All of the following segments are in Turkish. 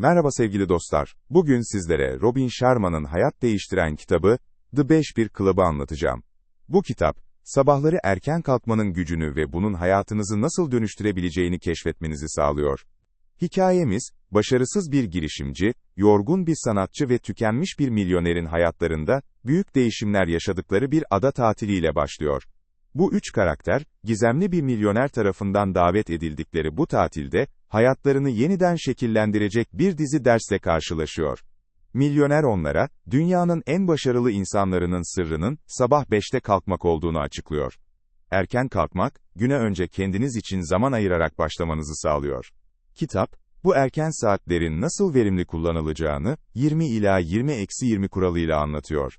Merhaba sevgili dostlar. Bugün sizlere Robin Sharma'nın hayat değiştiren kitabı The 5-1 Club'ı anlatacağım. Bu kitap, sabahları erken kalkmanın gücünü ve bunun hayatınızı nasıl dönüştürebileceğini keşfetmenizi sağlıyor. Hikayemiz, başarısız bir girişimci, yorgun bir sanatçı ve tükenmiş bir milyonerin hayatlarında büyük değişimler yaşadıkları bir ada tatiliyle başlıyor. Bu üç karakter, gizemli bir milyoner tarafından davet edildikleri bu tatilde, hayatlarını yeniden şekillendirecek bir dizi dersle karşılaşıyor. Milyoner onlara, dünyanın en başarılı insanlarının sırrının, sabah 5'te kalkmak olduğunu açıklıyor. Erken kalkmak, güne önce kendiniz için zaman ayırarak başlamanızı sağlıyor. Kitap, bu erken saatlerin nasıl verimli kullanılacağını, 20 ila 20-20 kuralıyla anlatıyor.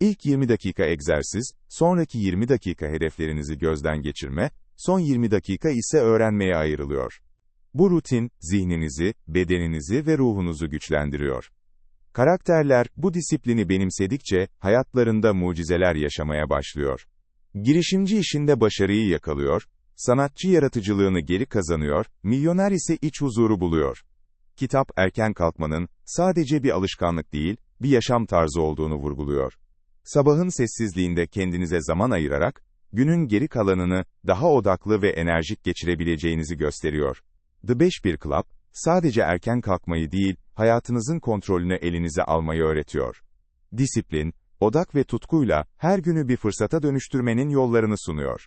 İlk 20 dakika egzersiz, sonraki 20 dakika hedeflerinizi gözden geçirme, son 20 dakika ise öğrenmeye ayrılıyor. Bu rutin, zihninizi, bedeninizi ve ruhunuzu güçlendiriyor. Karakterler, bu disiplini benimsedikçe, hayatlarında mucizeler yaşamaya başlıyor. Girişimci işinde başarıyı yakalıyor, sanatçı yaratıcılığını geri kazanıyor, milyoner ise iç huzuru buluyor. Kitap, erken kalkmanın, sadece bir alışkanlık değil, bir yaşam tarzı olduğunu vurguluyor. Sabahın sessizliğinde kendinize zaman ayırarak, günün geri kalanını, daha odaklı ve enerjik geçirebileceğinizi gösteriyor. The 5-1 Club, sadece erken kalkmayı değil, hayatınızın kontrolünü elinize almayı öğretiyor. Disiplin, odak ve tutkuyla, her günü bir fırsata dönüştürmenin yollarını sunuyor.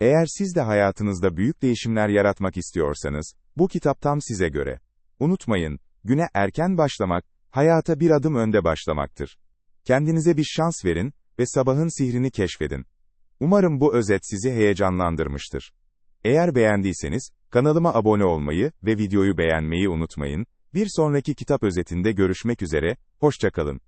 Eğer siz de hayatınızda büyük değişimler yaratmak istiyorsanız, bu kitap tam size göre. Unutmayın, güne erken başlamak, hayata bir adım önde başlamaktır. Kendinize bir şans verin ve sabahın sihrini keşfedin. Umarım bu özet sizi heyecanlandırmıştır. Eğer beğendiyseniz, kanalıma abone olmayı ve videoyu beğenmeyi unutmayın. Bir sonraki kitap özetinde görüşmek üzere, hoşçakalın.